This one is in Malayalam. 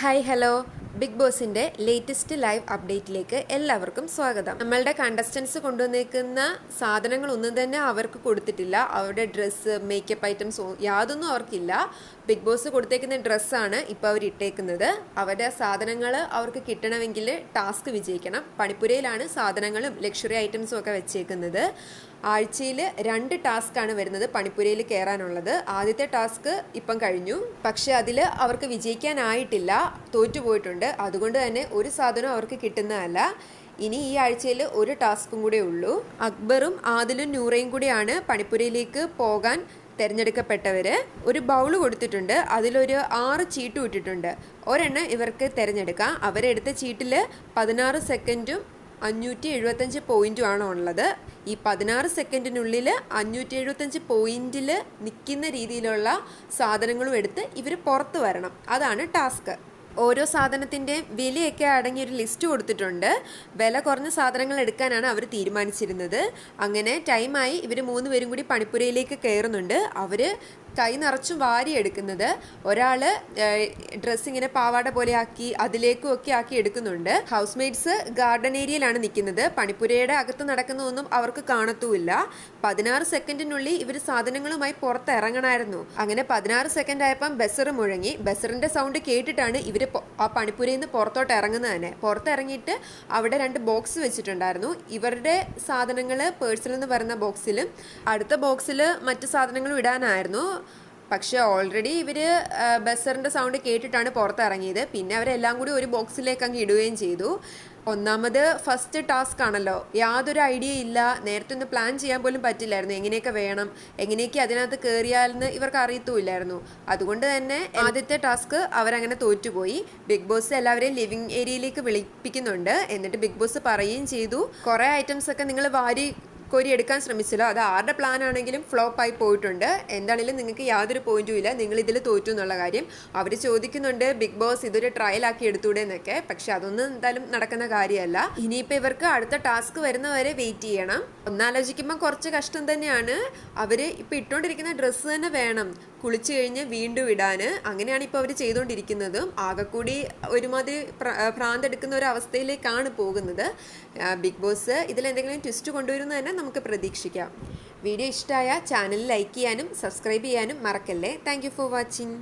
ഹായ് ഹലോ ബിഗ് ബോസിന്റെ ലേറ്റസ്റ്റ് ലൈവ് അപ്ഡേറ്റിലേക്ക് എല്ലാവർക്കും സ്വാഗതം. നമ്മളുടെ കണ്ടസ്റ്റൻസ് കൊണ്ടുവന്നേക്കുന്ന സാധനങ്ങൾ ഒന്നും തന്നെ അവർക്ക് കൊടുത്തിട്ടില്ല. അവരുടെ ഡ്രസ്സ് മേക്കപ്പ് ഐറ്റംസ് യാതൊന്നും അവർക്കില്ല. ബിഗ് ബോസ് കൊടുത്തേക്കുന്ന ഡ്രസ്സാണ് ഇപ്പോൾ അവർ ഇട്ടേക്കുന്നത്. അവരുടെ സാധനങ്ങൾ അവർക്ക് കിട്ടണമെങ്കിൽ ടാസ്ക് വിജയിക്കണം. പണിപ്പുരയിലാണ് സാധനങ്ങളും ലക്ഷറി ഐറ്റംസും ഒക്കെ വെച്ചേക്കുന്നത്. ആഴ്ചയിൽ രണ്ട് ടാസ്ക് ആണ് വരുന്നത് പണിപ്പുരയിൽ കയറാനുള്ളത് ആദ്യത്തെ ടാസ്ക് ഇപ്പം കഴിഞ്ഞു. പക്ഷേ അതിൽ അവർക്ക് വിജയിക്കാനായിട്ടില്ല. തോറ്റുപോയിട്ടുണ്ട്. അതുകൊണ്ട് തന്നെ ഒരു സാധനം അവർക്ക് കിട്ടുന്നതല്ല. ഇനി ഈ ആഴ്ചയിൽ ഒരു ടാസ്കും കൂടെ ഉള്ളൂ. അക്ബറും ആദിലും നൂറയും കൂടിയാണ് പണിപ്പുരയിലേക്ക് പോകാൻ തിരഞ്ഞെടുക്കപ്പെട്ടവർ ഒരു ബൗൾ കൊടുത്തിട്ടുണ്ട്. അതിലൊരു ആറ് ചീട്ടും ഇട്ടിട്ടുണ്ട് ഒരെണ്ണം ഇവർക്ക് തിരഞ്ഞെടുക്കാം. അവരെടുത്ത ചീട്ടിൽ പതിനാറ് സെക്കൻഡും അഞ്ഞൂറ്റി എഴുപത്തഞ്ച് പോയിന്റുമാണ് ഉള്ളത്. ഈ പതിനാറ് സെക്കൻഡിനുള്ളിൽ അഞ്ഞൂറ്റി എഴുപത്തഞ്ച് പോയിന്റിൽ നിൽക്കുന്ന രീതിയിലുള്ള സാധനങ്ങളും എടുത്ത് ഇവർ പുറത്ത് വരണം. അതാണ് ടാസ്ക്. ഓരോ സാധനത്തിന്റെയും വിലയൊക്കെ അടങ്ങിയ ഒരു ലിസ്റ്റ് കൊടുത്തിട്ടുണ്ട്. വില കുറഞ്ഞ സാധനങ്ങൾ എടുക്കാനാണ് അവർ തീരുമാനിച്ചിരുന്നത്. അങ്ങനെ ടൈമായി ഇവർ മൂന്ന് പേരും കൂടി പണിപ്പുരയിലേക്ക് കയറുന്നുണ്ട്. അവർ കൈ നിറച്ചും വാരി എടുക്കുന്നത് ഒരാൾ ഡ്രസ്സ് ഇങ്ങനെ പാവാട പോലെ ആക്കി അതിലേക്കും ഒക്കെ ആക്കി എടുക്കുന്നുണ്ട്. ഹൗസ് മെയ്ഡ്സ് ഗാർഡൻ ഏരിയയിലാണ് നിൽക്കുന്നത്. പണിപ്പുരയുടെ അകത്ത് നടക്കുന്നതൊന്നും അവർക്ക് കാണത്തുമില്ല പതിനാറ് സെക്കൻഡിനുള്ളിൽ ഇവർ സാധനങ്ങളുമായി പുറത്ത് ഇറങ്ങണമായിരുന്നു അങ്ങനെ പതിനാറ് സെക്കൻഡ് ആയപ്പം ബസർ മുഴങ്ങി. ബസറിന്റെ സൗണ്ട് കേട്ടിട്ടാണ് ഇവർ ആ പണിപ്പുരയിൽ നിന്ന് പുറത്തോട്ട് ഇറങ്ങുന്നത് തന്നെ. പുറത്തിറങ്ങിയിട്ട് അവിടെ രണ്ട് ബോക്സ് വെച്ചിട്ടുണ്ടായിരുന്നു. ഇവരുടെ സാധനങ്ങൾ പേഴ്സിൽ നിന്ന് വരുന്ന ബോക്സിലും അടുത്ത ബോക്സിൽ മറ്റു സാധനങ്ങളും ഇടാനായിരുന്നു. പക്ഷേ ഓൾറെഡി ഇവർ ബസ്സറിന്റെ സൗണ്ട് കേട്ടിട്ടാണ് പുറത്തിറങ്ങിയത്. പിന്നെ അവരെല്ലാം കൂടി ഒരു ബോക്സിലേക്ക് അങ്ങ് ഇടുകയും ചെയ്തു. ഒന്നാമത് ഫസ്റ്റ് ടാസ്ക് ആണല്ലോ. യാതൊരു ഐഡിയ ഇല്ല. നേരത്തെ ഒന്ന് പ്ലാൻ ചെയ്യാൻ പോലും പറ്റില്ലായിരുന്നു. എങ്ങനെയൊക്കെ വേണം? എങ്ങനെയൊക്കെ അതിനകത്ത് കയറിയാലെന്ന് ഇവർക്ക് അറിയത്തുമില്ലായിരുന്നു. അതുകൊണ്ട് തന്നെ ആദ്യത്തെ ടാസ്ക് അവരങ്ങനെ തോറ്റുപോയി. ബിഗ് ബോസ് എല്ലാവരെയും ലിവിങ് ഏരിയയിലേക്ക് വിളിപ്പിക്കുന്നുണ്ട്. എന്നിട്ട് ബിഗ് ബോസ് പറയുകയും ചെയ്തു. കുറേ ഐറ്റംസ് ഒക്കെ നിങ്ങൾ വാരി കോരി എടുക്കാൻ ശ്രമിച്ചല്ലോ. അത് ആരുടെ പ്ലാൻ ആണെങ്കിലും ഫ്ലോപ്പ് ആയി പോയിട്ടുണ്ട്. എന്താണെങ്കിലും നിങ്ങൾക്ക് യാതൊരു പോയിന്റും ഇല്ല. നിങ്ങൾ ഇതിൽ തോറ്റു എന്നുള്ള കാര്യം അവർ ചോദിക്കുന്നുണ്ട്. ബിഗ് ബോസ് ഇതൊരു ട്രയൽ ആക്കി എടുത്തൂടെ എന്നൊക്കെ. പക്ഷെ അതൊന്നും എന്തായാലും നടക്കുന്ന കാര്യമല്ല. ഇനിയിപ്പോൾ ഇവർക്ക് അടുത്ത ടാസ്ക് വരുന്നവരെ വെയിറ്റ് ചെയ്യണം. ഒന്നാലോചിക്കുമ്പോൾ കുറച്ച് കഷ്ടം തന്നെയാണ്. അവർ ഇപ്പം ഇട്ടുകൊണ്ടിരിക്കുന്ന ഡ്രസ്സ് തന്നെ വേണം. കുളിച്ചു കഴിഞ്ഞ് വീണ്ടും ഇടാൻ അങ്ങനെയാണ് ഇപ്പോൾ അവർ ചെയ്തുകൊണ്ടിരിക്കുന്നത് ആകെക്കൂടി ഒരുമാതിരി ഭ്രാന്തെടുക്കുന്ന ഒരു അവസ്ഥയിലേക്കാണ് പോകുന്നത്. ബിഗ് ബോസ് ഇതിൽ എന്തെങ്കിലും ട്വിസ്റ്റ് കൊണ്ടുവരുന്നത് തന്നെ നമുക്ക് പ്രതീക്ഷിക്കാം. വീഡിയോ ഇഷ്ടമായ ചാനൽ ലൈക്ക് ചെയ്യാനും സബ്സ്ക്രൈബ് ചെയ്യാനും മറക്കല്ലേ. Thank for watching.